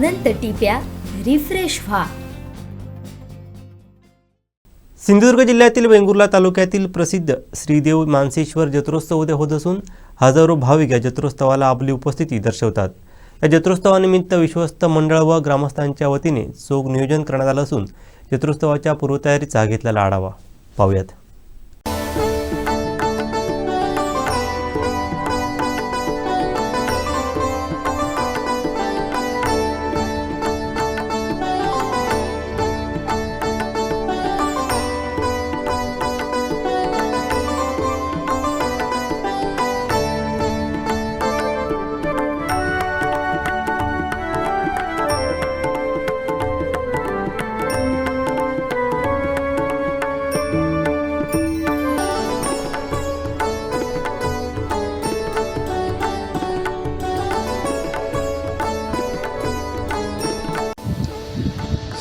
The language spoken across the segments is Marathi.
अनंत टिप्या रिफ्रेश व्हा. सिंधुदुर्ग जिल्ह्यातील वेंगुर्ला तालुक्यातील प्रसिद्ध श्रीदेव मानसेश्वर जत्रोत्सव उद्या होत असून हजारो भाविक या जत्रोत्सवाला आपली उपस्थिती दर्शवतात. या जत्रोत्सवानिमित्त विश्वस्त मंडळ व ग्रामस्थांच्या वतीने चोख नियोजन करण्यात आलं असून जत्रोत्सवाच्या पूर्वतयारीचा घेतलेला आढावा. पाहूयात.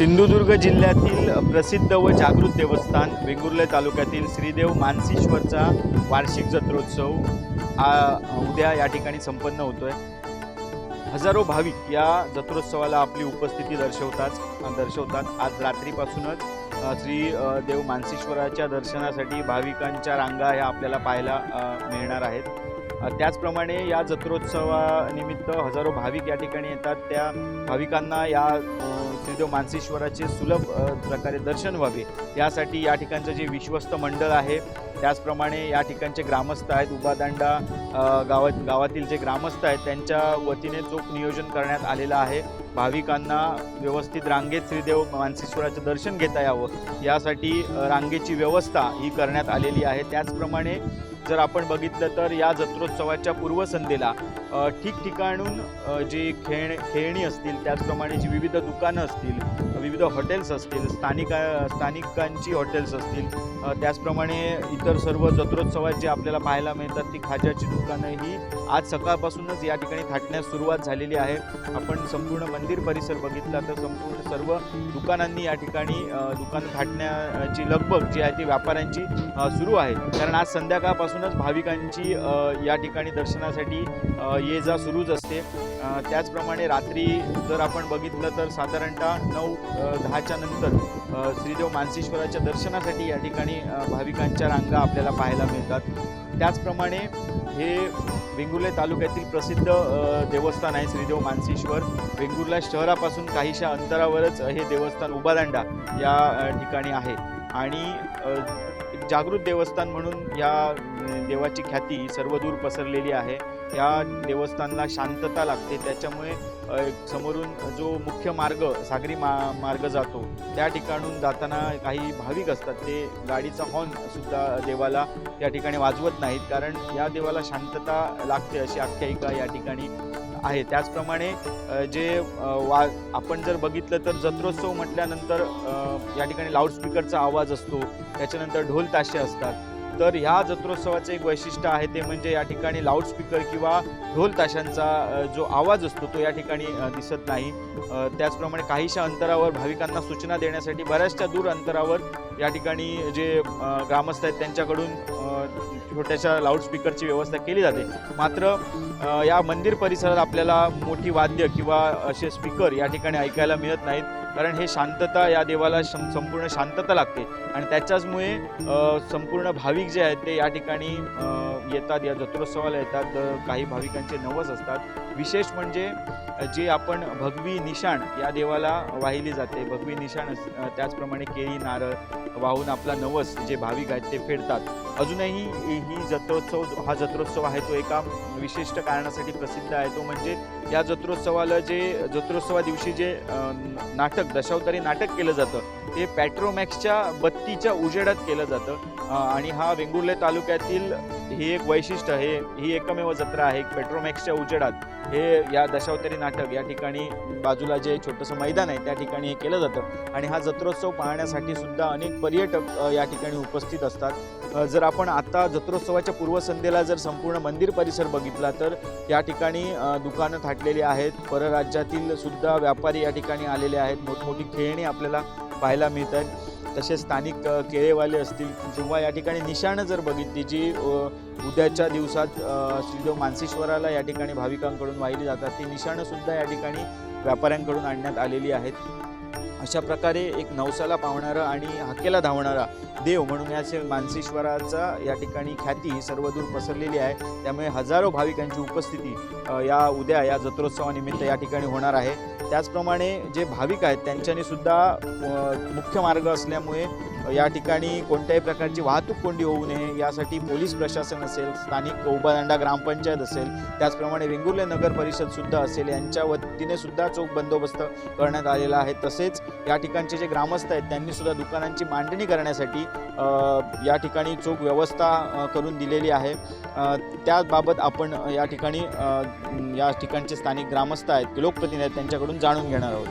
सिंधुदुर्ग जिल्ह्यातील प्रसिद्ध व जागृत देवस्थान वेंगुर्ले तालुक्यातील श्रीदेव मानसीश्वरचा वार्षिक जत्रोत्सव उद्या या ठिकाणी संपन्न होतोय. हजारो भाविक या जत्रोत्सवाला आपली उपस्थिती दर्शवतात दर्शवतात. आज रात्रीपासूनच श्री देव मानसीश्वराच्या दर्शनासाठी भाविकांच्या रांगा ह्या आपल्याला पाहायला मिळणार आहेत. त्याचप्रमाणे या जत्रोत्सवानिमित्त हजारो भाविक या ठिकाणी येतात. त्या भाविकांना या श्रीदेव मानसेश्वराचे सुलभ प्रकारे दर्शन व्हावे. यासाठी या ठिकाणचं जे विश्वस्त मंडळ आहे त्याचप्रमाणे या ठिकाणचे ग्रामस्थ आहेत उबादांडा गावात गावातील जे ग्रामस्थ आहेत त्यांच्या वतीने चोख नियोजन करण्यात आलेलं आहे. भाविकांना व्यवस्थित रांगेत श्रीदेव मानसेश्वराचं दर्शन घेता यावं. यासाठी रांगेची व्यवस्था ही करण्यात आलेली आहे. त्याचप्रमाणे जर आपण बघितलं तर या जत्रोत्सवाच्या पूर्वसंध्येला ठिकठिकाणून जे खेळ खेळणी असतील त्याचप्रमाणे जी विविध दुकानं असतील विविध हॉटेल्स असतील स्थानिक स्थानिकांची हॉटेल्स असतील त्याचप्रमाणे इतर सर्व जत्रोत्सवात जे आपल्याला पाहायला मिळतात ती खाज्याची दुकानं ही आज सकाळपासूनच या ठिकाणी थाटण्यास सुरुवात झालेली आहे. आपण संपूर्ण मंदिर परिसर बघितला तर संपूर्ण सर्व दुकानांनी या ठिकाणी दुकानं थाटण्याची लगबग जी आहे ती व्यापाऱ्यांची सुरू आहे. कारण आज संध्याकाळपासूनच भाविकांची या ठिकाणी दर्शनासाठी ये जा सुरूच असते. त्याचप्रमाणे रात्री जर आपण बघितलं तर साधारणतः नऊ दहाच्या नंतर श्रीदेव मानसेश्वराच्या दर्शनासाठी या ठिकाणी भाविकांच्या रांगा आपल्याला पाहायला मिळतात. त्याचप्रमाणे हे वेंगुर्ले तालुक्यातील प्रसिद्ध देवस्थान आहे श्रीदेव मानसेश्वर. वेंगुर्ला शहरापासून काहीशा अंतरावरच हे देवस्थान उबादांडा या ठिकाणी आहे. आणि जागृत देवस्थान म्हणून या देवाची ख्याती सर्वदूर पसरलेली आहे. या देवस्थानला शांतता लागते. त्याच्यामुळे समोरून जो मुख्य मार्ग सागरी मा मार्ग जातो त्या ठिकाणून जाताना काही भाविक असतात. ते गाडीचा हॉर्न सुद्धा देवाला या ठिकाणी वाजवत नाहीत. कारण या देवाला शांतता लागते अशी आख्यायिका या ठिकाणी आहे. त्याचप्रमाणे जे वा आपण जर बघितलं तर जत्रोत्सव म्हटल्यानंतर या ठिकाणी लाऊडस्पीकरचा आवाज असतो. त्याच्यानंतर ढोल ताशे असतात. तर ह्या जत्रोत्सवाचं एक वैशिष्ट्य आहे ते म्हणजे या ठिकाणी लाऊडस्पीकर किंवा ढोल ताशांचा जो आवाज असतो तो या ठिकाणी दिसत नाही. त्याचप्रमाणे काहीशा अंतरावर भाविकांना सूचना देण्यासाठी बऱ्याचशा दूर अंतरावर या ठिकाणी जे ग्रामस्थ आहेत त्यांच्याकडून छोट्याशा लाऊडस्पीकरची व्यवस्था केली जाते. मात्र या मंदिर परिसरात आपल्याला मोठी वाद्य किंवा असे स्पीकर या ठिकाणी ऐकायला मिळत नाहीत. कारण हे शांतता या देवाला संपूर्ण शांतता लागते. आणि त्याच्याचमुळे संपूर्ण भाविक जे आहेत ते या ठिकाणी येतात या जत्रोत्सवाला येतात. काही भाविकांचे नवस असतात. विशेष म्हणजे जे आपण भगवी निशाण या देवाला वाहिली जाते. भगवी निशाण त्याचप्रमाणे केळी नारळ वाहून आपला नवस जे भाविक आहेत ते फेडतात. अजूनही ही जत्रोत्सव हा जत्रोत्सव आहे तो एका विशिष्ट कारणासाठी प्रसिद्ध आहे. तो म्हणजे या जत्रोत्सवाला जे जत्रोत्सवा दिवशी जे नाटक दशावतारी नाटक केलं जातं ते पॅट्रोमॅक्सच्या तिच्या उजेडात केलं जातं. आणि हा वेंगुर्ले तालुक्यातील ही एक वैशिष्ट्य हे ही एकमेव जत्रा आहे पेट्रोमॅक्सच्या उजेडात. हे या दशावतारी नाटक या ठिकाणी बाजूला जे छोटंसं मैदान आहे त्या ठिकाणी हे केलं जातं. आणि हा जत्रोत्सव पाहण्यासाठी सुद्धा अनेक पर्यटक या ठिकाणी उपस्थित असतात. जर आपण आता जत्रोत्सवाच्या पूर्वसंध्येला जर संपूर्ण मंदिर परिसर बघितला तर या ठिकाणी दुकानं थाटलेली आहेत. परराज्यातील सुद्धा व्यापारी या ठिकाणी आलेले आहेत. मोठमोठी खेळणी आपल्याला पाहायला मिळत आहेत तसेच स्थानिक केळेवाले असतील किंवा या ठिकाणी निशाणं जर बघितली जी उद्याच्या दिवसात श्रीदेव मानसेश्वराला या ठिकाणी भाविकांकडून वाहिली जातात ती निशाणं सुद्धा या ठिकाणी व्यापाऱ्यांकडून आणण्यात आलेली आहेत. अशा प्रकारे एक नवसाला पावणारा आणि हाकेला धावणारा देव म्हणून या मानसेश्वराचा या ठिकाणी ख्याती ही सर्वदूर पसरलेली आहे. त्यामुळे हजारो भाविकांची उपस्थिती या उद्या या जत्रोत्सवानिमित्त या ठिकाणी होणार आहे. त्याचप्रमाणे जे भाविक आहेत त्यांच्याने सुद्धा मुख्य मार्ग असल्यामुळे या ठिकाणी कोणत्याही प्रकारची वाहतूक कोंडी होऊ नये यासाठी पोलीस प्रशासन असेल स्थानिक कौबादांडा ग्रामपंचायत असेल त्याचप्रमाणे वेंगुर्ले नगर परिषद सुद्धा असेल यांच्या वतीने सुद्धा चोख बंदोबस्त करण्यात आलेला आहे. तसेच या ठिकाणचे जे ग्रामस्थ आहेत त्यांनी सुद्धा दुकानांची मांडणी करण्यासाठी या ठिकाणी चोख व्यवस्था करून दिलेली आहे. त्याबाबत आपण या ठिकाणी या ठिकाणचे स्थानिक ग्रामस्थ आहेत लोकप्रतिनिधी आहेत त्यांच्याकडून जाणून घेणार आहोत.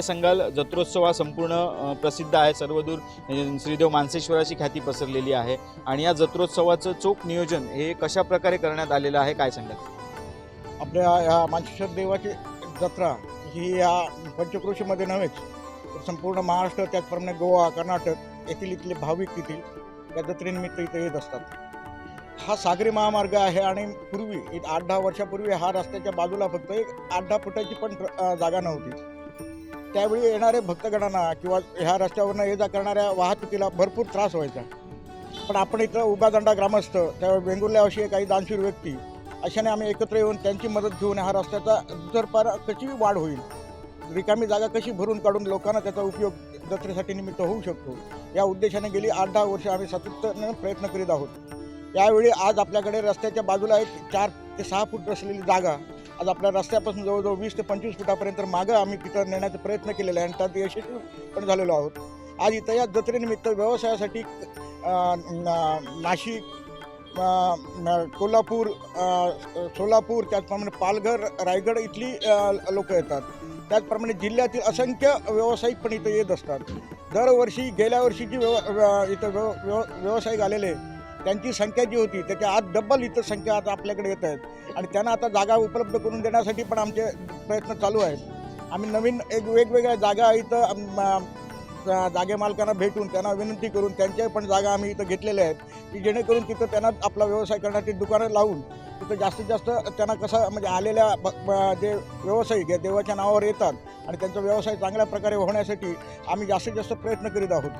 काय सांगाल? जत्रोत्सव हा संपूर्ण प्रसिद्ध आहे. सर्वदूर म्हणजे श्रीदेव मानसेश्वराची ख्याती पसरलेली आहे. आणि या जत्रोत्सवाचं चोख नियोजन हे कशा प्रकारे करण्यात आलेलं आहे? काय सांगाल? आपल्या ह्या मानसेश्वर देवाची जत्रा ही या पंचक्रोशीमध्ये नव्हेच संपूर्ण महाराष्ट्र त्याचप्रमाणे गोवा कर्नाटक येथील इथले भाविक तेथील या जत्रेनिमित्त इथे येत असतात. हा सागरी महामार्ग आहे आणि पूर्वी आठ दहा वर्षापूर्वी हा रस्त्याच्या बाजूला फक्त एक आठ दहा फुटाची पण जागा नव्हती. त्यावेळी येणारे भक्तगणांना किंवा ह्या रस्त्यावरनं ये जा करणाऱ्या वाहतुकीला भरपूर त्रास व्हायचा. पण आपण इथं उगादंडा ग्रामस्थ त्यावेळी वेंगुर्ल्याविषयी काही दानशूर व्यक्ती अशाने आम्ही एकत्र येऊन त्यांची मदत घेऊन हा रस्त्याचा दुतर्फार कशी वाढ होईल? रिकामी जागा कशी भरून काढून लोकांना त्याचा उपयोग जत्रेसाठी निमित्त होऊ शकतो? या उद्देशाने गेली आठ दहा वर्ष आम्ही सातत्यानं प्रयत्न करीत आहोत. यावेळी आज आपल्याकडे रस्त्याच्या बाजूला एक चार ते सहा फूट असलेली जागा आज आपल्या रस्त्यापासून जवळजवळ वीस ते पंचवीस फुटापर्यंत मागं आम्ही तिथं नेण्याचा प्रयत्न केलेला आहे आणि त्यात यशस्वी पण झालेलो आहोत. आज इथं या जत्रेनिमित्त व्यवसायासाठी नाशिक कोल्हापूर सोलापूर त्याचप्रमाणे पालघर रायगड इथली लोकं येतात. त्याचप्रमाणे जिल्ह्यातील असंख्य व्यावसायिक पण इथं येत असतात. दरवर्षी गेल्या वर्षी जी व्यव व्यव- इथं व्यव व्यव व्यावसायिक आलेले त्यांची संख्या जी होती त्याच्या आज डब्बल इथं संख्या आता आपल्याकडे येत आहेत. आणि त्यांना आता जागा उपलब्ध करून देण्यासाठी पण आमचे प्रयत्न चालू आहेत. आम्ही नवीन एक वेगवेगळ्या जागा इथं जागे मालकांना भेटून त्यांना विनंती करून त्यांच्या पण जागा आम्ही इथं घेतलेल्या आहेत की जेणेकरून तिथं त्यांना आपला व्यवसाय करण्याची दुकानं लावून तिथं जास्तीत जास्त त्यांना कसं म्हणजे आलेल्या ब- ब- जे व्यावसायिक या देवाच्या नावावर येतात आणि त्यांचा व्यवसाय चांगल्या प्रकारे होण्यासाठी आम्ही जास्तीत जास्त प्रयत्न करीत आहोत.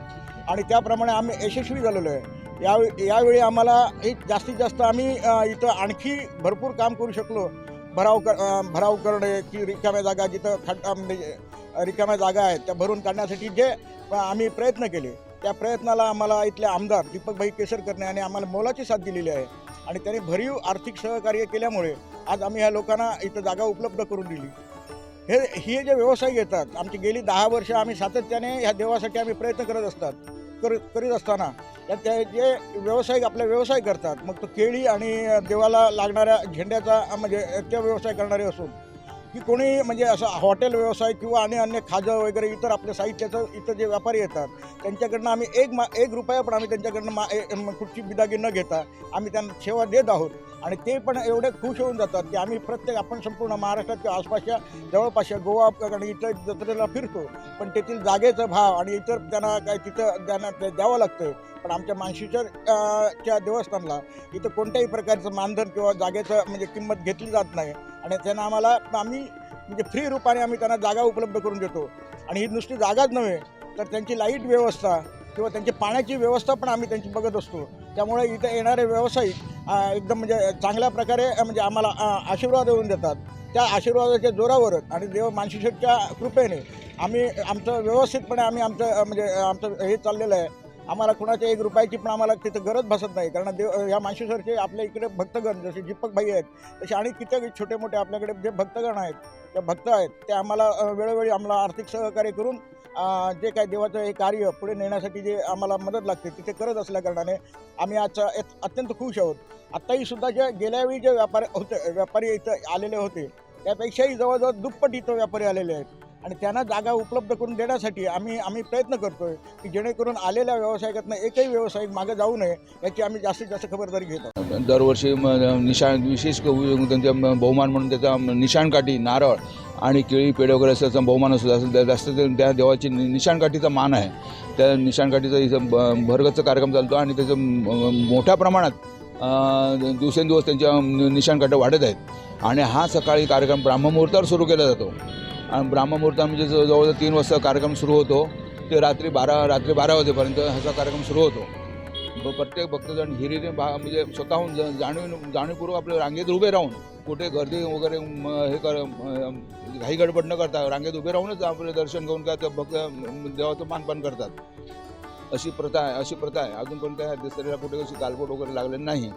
आणि त्याप्रमाणे आम्ही यशस्वी झालेलो आहे. या यावेळी आम्हाला एक जास्तीत जास्त आम्ही इथं आणखी भरपूर काम करू शकलो. भराव कर भराव करणे की रिकाम्या जागा जिथं खड्डा म्हणजे रिकाम्या जागा आहेत त्या भरून काढण्यासाठी जे आम्ही प्रयत्न केले त्या प्रयत्नाला आम्हाला इथले आमदार दीपकभाई केसरकरने आणि आम्हाला मोलाची साथ दिलेली आहे. आणि त्यांनी भरीव आर्थिक सहकार्य केल्यामुळे आज आम्ही ह्या लोकांना इथं जागा उपलब्ध करून दिली. हे हे जे व्यवसाय घेतात आमची गेली दहा वर्ष आम्ही सातत्याने ह्या देवासाठी आम्ही प्रयत्न करत असतात कर करीत असताना त्या त्या जे व्यावसायिक आपला व्यवसाय करतात मग तो केळी आणि देवाला लागणाऱ्या झेंड्याचा म्हणजे त्या व्यवसाय करणारे असून की कोणी म्हणजे असं हॉटेल व्यवसाय किंवा आणि अन्य खाजं वगैरे इतर आपल्या साहित्याचं इथं जे व्यापारी येतात त्यांच्याकडनं आम्ही एक मा एक रुपया पण आम्ही त्यांच्याकडनं मा ए- कुठची बिदागी न घेता आम्ही त्यांना सेवा देत आहोत. आणि ते पण एवढे खुश होऊन जातात की आम्ही प्रत्येक आपण संपूर्ण महाराष्ट्रात किंवा आसपासच्या जवळपासच्या गोवा आणि इथं जत्रेला फिरतो पण तेथील जागेचा भाव आणि इतर त्यांना काय तिथं त्यांना ते द्यावं लागतं पण आमच्या मानशीच्या च्या देवस्थानला इथं कोणत्याही प्रकारचं मानधन किंवा जागेचं म्हणजे किंमत घेतली जात नाही. आणि त्यांना आम्हाला आम्ही म्हणजे फ्री रूपाने आम्ही त्यांना जागा उपलब्ध करून देतो. आणि ही नुसती जागाच नव्हे तर त्यांची लाइट व्यवस्था किंवा त्यांची पाण्याची व्यवस्था पण आम्ही त्यांची बघत असतो. त्यामुळे इथे येणारे व्यावसायिक एकदम म्हणजे चांगल्या प्रकारे म्हणजे आम्हाला आशीर्वाद देऊन देतात. त्या आशीर्वादाच्या जोरावरच आणि देव मानशीच्या कृपेने आम्ही आमचं व्यवस्थितपणे आम्ही आमचं म्हणजे आमचं हे चाललेलं आहे. आम्हाला कुणाच्या एक रुपयाची पण आम्हाला तिथं गरज भासत नाही. कारण देव या मानशेश्वरचे आपल्या इकडे भक्तगण जसे दीपक भाई आहेत तसे आणि किती छोटे मोठे आपल्याकडे जे भक्तगण आहेत त्या भक्त आहेत ते आम्हाला वेळोवेळी आम्हाला आर्थिक सहकार्य करून जे काय देवाचं हे कार्य पुढे नेण्यासाठी जे आम्हाला मदत लागते तिथे करत असल्याकारणाने आम्ही आजचा अत्यंत खुश आहोत. आत्ताही सुद्धा जे गेल्यावेळी जे व्यापारी होते व्यापारी इथं आलेले होते त्यापेक्षाही जवळजवळ दुप्पट इथं व्यापारी आलेले आहेत. आणि त्यांना जागा उपलब्ध करून देण्यासाठी आम्ही आम्ही प्रयत्न करतो आहे की जेणेकरून आलेल्या व्यावसायिकातनं एकही व्यावसायिक मागे जाऊ नये याची आम्ही जास्तीत जास्त खबरदारी घेतो. दरवर्षी म- निशाण विशेष त्यांच्या बहुमान म्हणून त्याचा निशाणकाठी नारळ आणि केळी पेढे वगैरे असं बहुमान असतो. असं त्या- जास्त त्या देवाची निशाणकाठीचा मान आहे. त्या निशाणकाठीचा इथं भरगतचा कार्यक्रम चालतो आणि त्याचं मोठ्या प्रमाणात दिवसेंदिवस त्यांच्या निशाणकाठ्या वाढत आहेत. आणि हा सकाळी कार्यक्रम ब्राह्ममुहूर्तावर सुरू केला जातो. आणि ब्राह्ममुहूर्ता म्हणजे जवळजवळ तीन वाजता कार्यक्रम सुरू होतो. ते रात्री बारा रात्री बारा वाजेपर्यंत असा कार्यक्रम सुरू होतो. ब- प्रत्येक भक्तजण हिरीने बा म्हणजे स्वतःहून ज- जाणीव जाणीवपूर्वक आपल्या रांगेत उभे राहून कुठे गर्दी वगैरे हे कर घाई गडबड न करता रांगेत उभे राहूनच आपले दर्शन घेऊन काय त्या भक्त देवाचं मानपान करतात. अशी प्रथा आहे अशी प्रथा आहे. अजून काय दसऱ्याला कुठे कशी गालबोट वगैरे लागले नाही.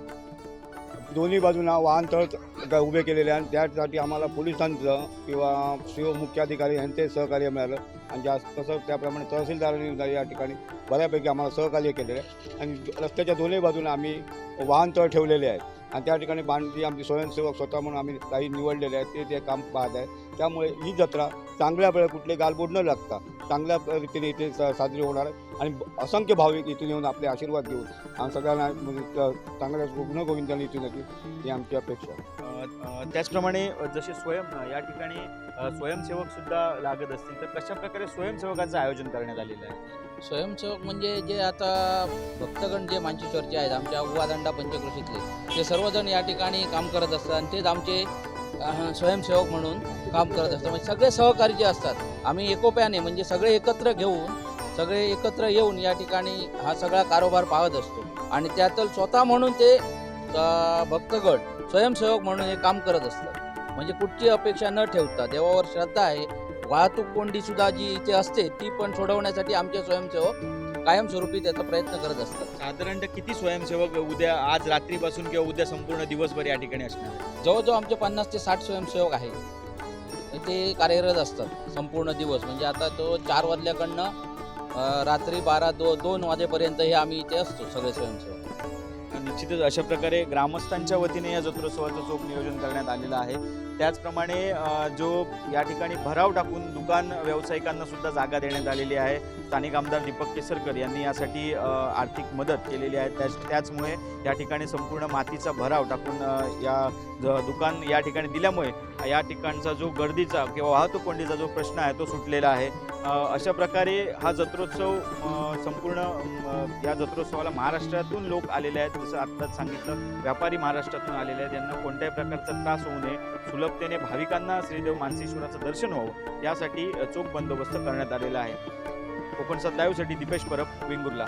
दोन्ही बाजूंना वाहनतळ तळ उभे केलेले आहे आणि त्यासाठी आम्हाला पोलिसांचं किंवा शिव मुख्याधिकारी यांचे सहकार्य मिळालं. आणि जास्त तसं त्याप्रमाणे तहसीलदारांनी या ठिकाणी बऱ्यापैकी आम्हाला सहकार्य केलेलं आहे. आणि रस्त्याच्या दोन्ही बाजूने आम्ही वाहनतळ ठेवलेले आहेत. आणि त्या ठिकाणी बांधली आमची स्वयंसेवक स्वतः म्हणून आम्ही काही निवडलेले आहेत ते ते काम पाहत आहे त्यामुळे ही जत्रा चांगल्या वेळा कुठले गालबोट न लागता चांगल्या रीतीने इथे साजरी होणार आहे. आणि असंख्य भाविक इथून येऊन आपले आशीर्वाद घेऊन आणि सगळ्यांना म्हणजे चांगल्या गुण इथून येतील ही आमची अपेक्षा त्याचप्रमाणे जसे स्वयं या ठिकाणी स्वयंसेवक सुद्धा लागत असतील. तर कशा प्रकारे स्वयंसेवकांचं आयोजन करण्यात आलेलं आहे? स्वयंसेवक म्हणजे जे आता भक्तगण जे मांचेश्वरचे आहेत आमच्या उवादंडा पंचकृषीतले ते सर्वजण या ठिकाणी काम करत असतात आणि तेच आमचे स्वयंसेवक म्हणून काम करत असतात. म्हणजे सगळे सहकारी जे असतात आम्ही एकोप्याने म्हणजे सगळे एकत्र घेऊन सगळे एकत्र येऊन या ठिकाणी हा सगळा कारोबार पाहत असतो. आणि त्यातलं स्वतः म्हणून ते भक्तगण स्वयंसेवक म्हणून हे काम करत असतात. म्हणजे कुठची अपेक्षा न ठेवता देवावर श्रद्धा आहे वाहतूक कोंडी सुद्धा जी इथे असते ती पण सोडवण्यासाठी आमचे स्वयंसेवक कायमस्वरूपी त्याचा प्रयत्न करत असतात. साधारणतः किती स्वयंसेवक उद्या आज रात्रीपासून किंवा उद्या संपूर्ण दिवसभर या ठिकाणी असणार? जवळजवळ आमचे पन्नास ते साठ स्वयंसेवक आहेत ते कार्यरत असतात संपूर्ण दिवस. म्हणजे आता तो चार वाजल्याकडनं रात्री बारा दो दोन वाजेपर्यंत हे आम्ही इथे असतो सगळे स्वयंसेवक. निश्चितच अशा प्रकारे ग्रामस्थांच्या वतीने या जत्रोत्सवाचं चोख नियोजन करण्यात आलेलं आहे. त्याचप्रमाणे जो या ठिकाणी भराव टाकून दुकान व्यावसायिकांना सुद्धा जागा देण्यात आलेली आहे. स्थानिक आमदार दीपक केसरकर यांनी यासाठी आर्थिक मदत केलेली आहे. त्याच त्याचमुळे या ठिकाणी संपूर्ण मातीचा भराव टाकून या ज- दुकान या ठिकाणी दिल्यामुळे या ठिकाणचा जो गर्दीचा किंवा वाहतूक कोंडीचा जो प्रश्न आहे तो सुटलेला आहे. अशा प्रकारे हा जत्रोत्सव संपूर्ण या जत्रोत्सवाला महाराष्ट्रातून लोक आलेले आहेत जसं आत्ताच सांगितलं व्यापारी महाराष्ट्रातून आलेले आहेत. यांना कोणत्याही प्रकारचा त्रास होऊ नये. सुलभतेने भाविकांना श्रीदेव मानसेश्वराचं दर्शन व्हावं. यासाठी चोख बंदोबस्त करण्यात आलेला आहे. कोकणसात लाईव्हसाठी दीपेश परब वेंगुर्ला.